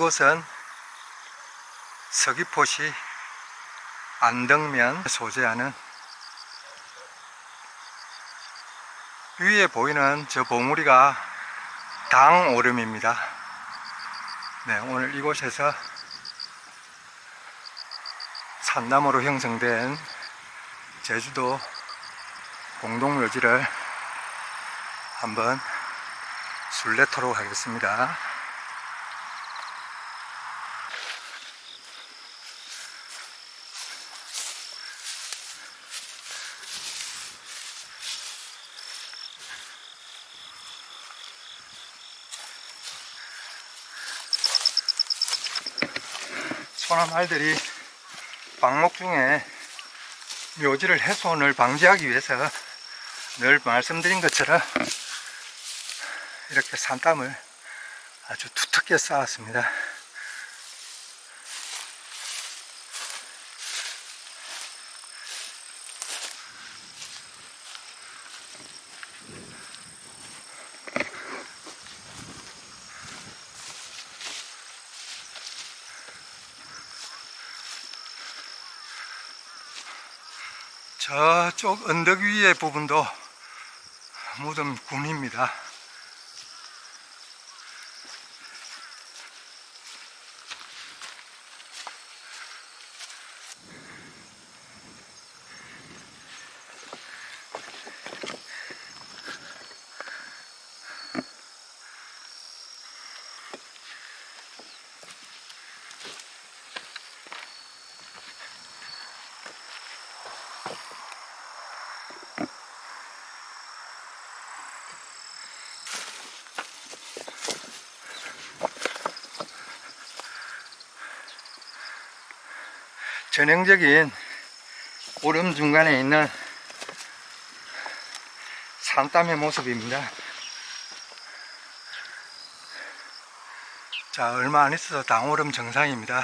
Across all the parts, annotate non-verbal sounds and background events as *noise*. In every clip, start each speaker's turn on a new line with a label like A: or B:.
A: 이곳은 서귀포시 안덕면 소재하는 위에 보이는 저 봉우리가 당오름입니다. 네, 오늘 이곳에서 산나무로 형성된 제주도 공동묘지를 한번 순례토록 하겠습니다. 소남 알들이 방목 중에 묘지를 훼손을 방지하기 위해서 늘 말씀드린 것처럼 이렇게 산땀을 아주 두텁게 쌓았습니다. 저쪽 언덕 위의 부분도 무덤 군입니다. 전형적인 오름 중간에 있는 산땀의 모습입니다. 자, 얼마 안 있어서 당오름 정상입니다.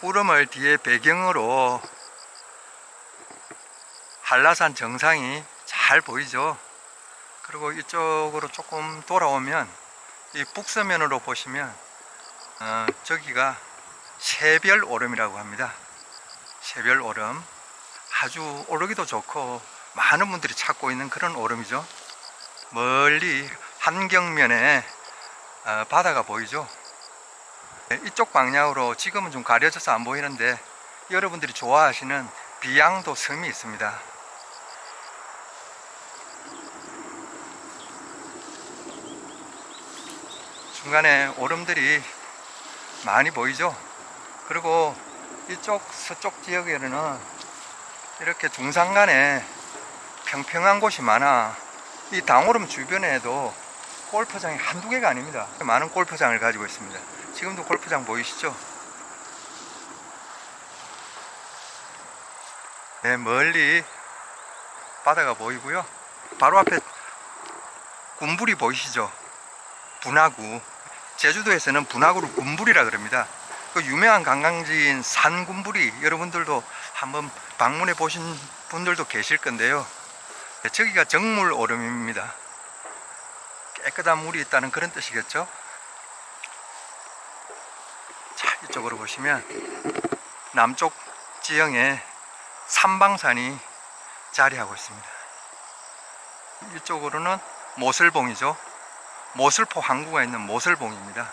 A: 구름을 뒤에 배경으로 한라산 정상이 잘 보이죠. 그리고 이쪽으로 조금 돌아오면 이 북서면으로 보시면 어, 저기가 새별 오름이라고 합니다. 새별 오름 아주 오르기도 좋고 많은 분들이 찾고 있는 그런 오름이죠. 멀리 한경면에 어, 바다가 보이죠. 네, 이쪽 방향으로 지금은 좀 가려져서 안 보이는데 여러분들이 좋아하시는 비양도 섬이 있습니다. 중간에 오름들이 많이 보이죠? 그리고 이쪽 서쪽 지역에는 이렇게 중산간에 평평한 곳이 많아 이 당오름 주변에도 골프장이 한두 개가 아닙니다. 많은 골프장을 가지고 있습니다. 지금도 골프장 보이시죠? 네, 멀리 바다가 보이고요. 바로 앞에 군불이 보이시죠? 분화구. 제주도에서는 분화구를 군불이라 그럽니다. 그 유명한 관광지인 산군불이 여러분들도 한번 방문해 보신 분들도 계실 건데요. 네, 저기가 정물 오름입니다. 깨끗한 물이 있다는 그런 뜻이겠죠? 자, 이쪽으로 보시면 남쪽 지형에 삼방산이 자리하고 있습니다. 이쪽으로는 모슬봉이죠. 모슬포 항구가 있는 모슬봉입니다.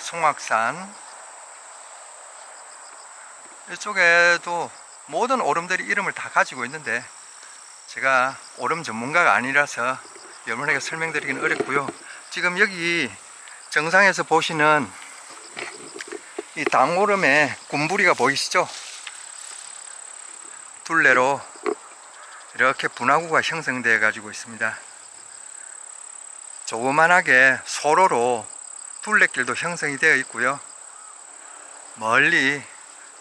A: 송악산 이쪽에도 모든 오름들이 이름을 다 가지고 있는데 제가 오름 전문가가 아니라서 여러분에게 설명드리기는 어렵고요. 지금 여기 정상에서 보시는 이 당오름에 군부리가 보이시죠? 둘레로 이렇게 분화구가 형성되어 가지고 있습니다. 조그만하게 소로로 둘레길도 형성이 되어 있고요. 멀리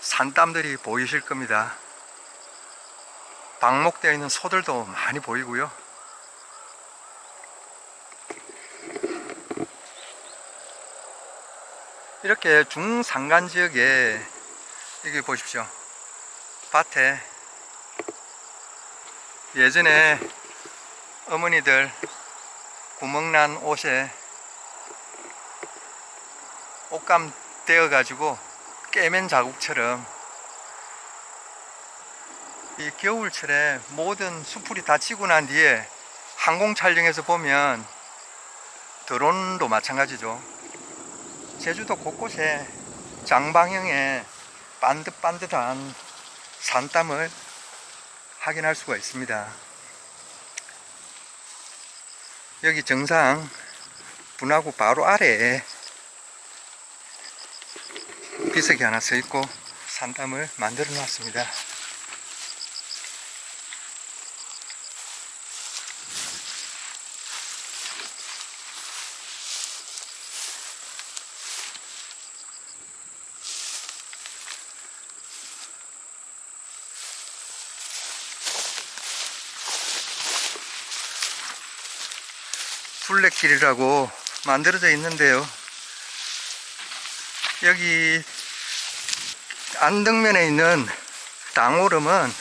A: 산땀들이 보이실 겁니다. 방목되어 있는 소들도 많이 보이고요. 이렇게 중산간 지역에 여기 보십시오. 밭에 예전에 어머니들 구멍난 옷에 옷감 되어 가지고 깨맨 자국처럼 이 겨울철에 모든 수풀이 다 치고 난 뒤에 항공 촬영에서 보면 드론도 마찬가지죠. 제주도 곳곳에 장방형의 반듯반듯한 산땀을 확인할 수가 있습니다. 여기 정상 분화구 바로 아래에 비석이 하나 서 있고 산담을 만들어 놨습니다. 둘레길이라고 만들어져 있는데요. 여기 안등면에 있는 땅오름은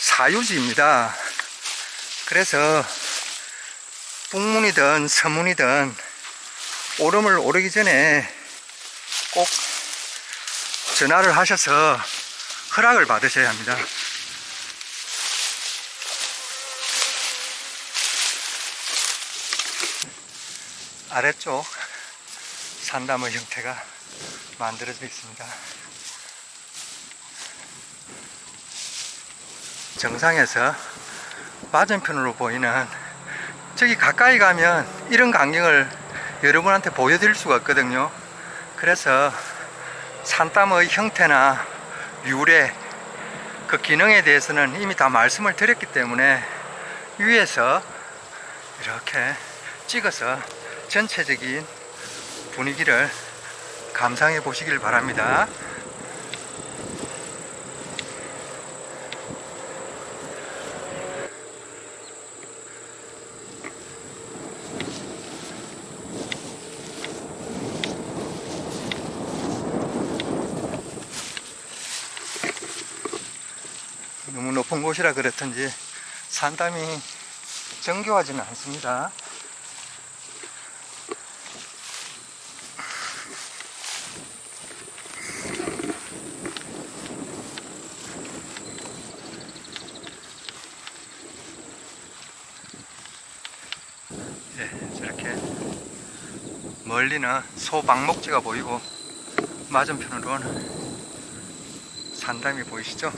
A: 사유지입니다. 그래서 북문이든 서문이든 오름을 오르기 전에 꼭 전화를 하셔서 허락을 받으셔야 합니다. 아래쪽 산나무 형태가 만들어져 있습니다. 정상에서 맞은편으로 보이는 저기 가까이 가면 이런 광경을 여러분한테 보여드릴 수가 없거든요. 그래서 산땀의 형태나 유래 그 기능에 대해서는 이미 다 말씀을 드렸기 때문에 위에서 이렇게 찍어서 전체적인 분위기를 감상해 보시길 바랍니다. 너무 높은 곳이라 그렇든지 산담이 정교하지는 않습니다. 예, 저렇게 멀리는 소방목지가 보이고 맞은편으로는 산담이 보이시죠?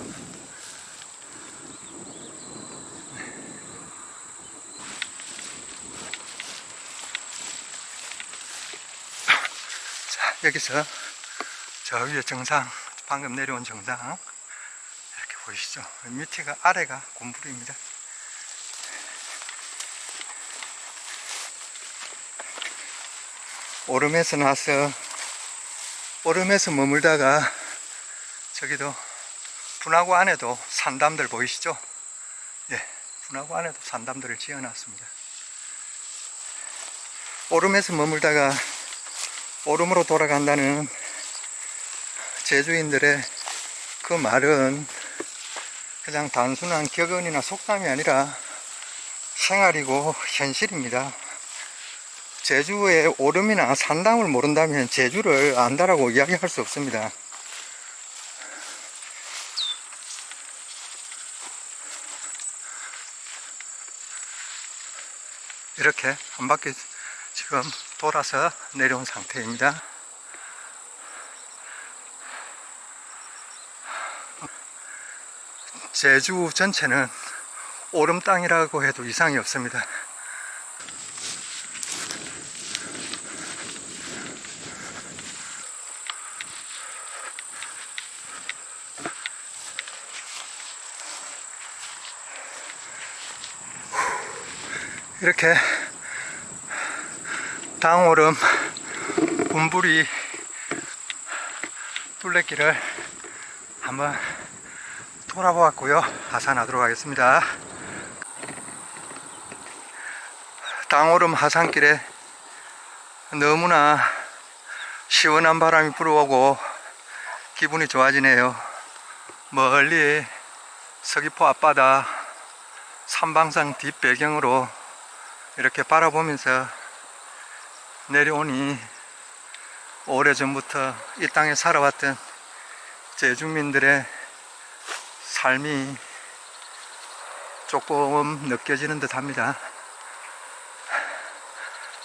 A: 자, 여기서 저 위에 정상, 방금 내려온 정상 이렇게 보이시죠? 밑에가 아래가 곤불입니다. 오름에서 나서 오름에서 머물다가 저기도 분화구 안에도 산담들 보이시죠? 예, 분화구 안에도 산담들을 지어놨습니다. 오름에서 머물다가 오름으로 돌아간다는 제주인들의 그 말은 그냥 단순한 격언이나 속담이 아니라 생활이고 현실입니다. 제주의 오름이나 산담을 모른다면 제주를 안다라고 이야기할 수 없습니다. 이렇게 한 바퀴 지금 돌아서 내려온 상태입니다. 제주 전체는 오름 땅이라고 해도 이상이 없습니다. 이렇게 당오름 분부리 둘레길을 한번 돌아보았고요. 하산하도록 하겠습니다. 당오름 하산길에 너무나 시원한 바람이 불어오고 기분이 좋아지네요. 멀리 서귀포 앞바다 삼방산 뒷배경으로 이렇게 바라보면서 내려오니 오래전부터 이 땅에 살아왔던 제주민들의 삶이 조금 느껴지는 듯 합니다.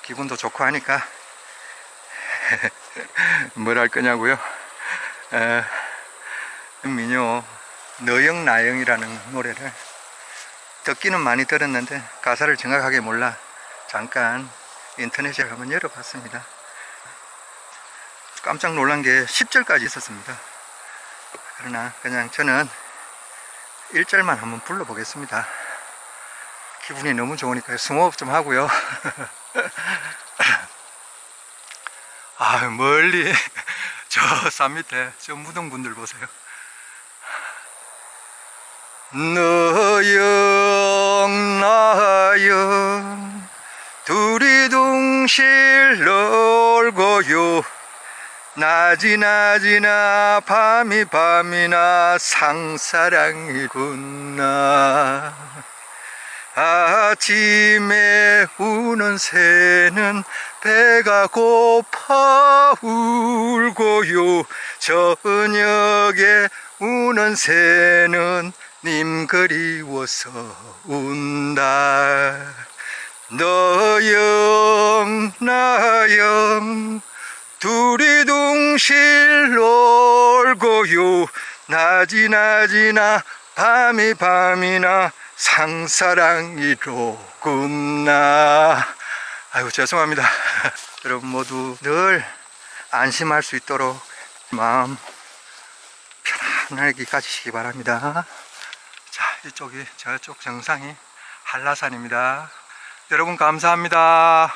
A: 기분도 좋고 하니까 *laughs* 뭘 할 거냐고요? 에, 민요 너영 나영이라는 노래를 듣기는 많이 들었는데 가사를 정확하게 몰라 잠깐 인터넷에 한번 열어봤습니다. 깜짝 놀란 게 10절까지 있었습니다. 그러나 그냥 저는 1절만 한번 불러보겠습니다. 기분이 너무 좋으니까 스모업 좀 하고요. *laughs* 아 멀리 *laughs* 저 산 밑에 저 무덤분들 보세요. 너영 나영 둘이 둥실 놀고요. 낮이 낮이나 밤이 밤이나 상사랑이구나. 아침에 우는 새는 배가 고파 울고요. 저녁에 우는 새는 님 그리워서 운다 너영 나영 둘이 둥실 놀고요. 낮이 낮이나 밤이 밤이나 상사랑이로구나. 아이고 죄송합니다. *laughs* 여러분 모두 늘 안심할 수 있도록 마음 편안하게 가지시기 바랍니다. 자 이쪽이 저쪽 정상이 한라산입니다. 여러분 감사합니다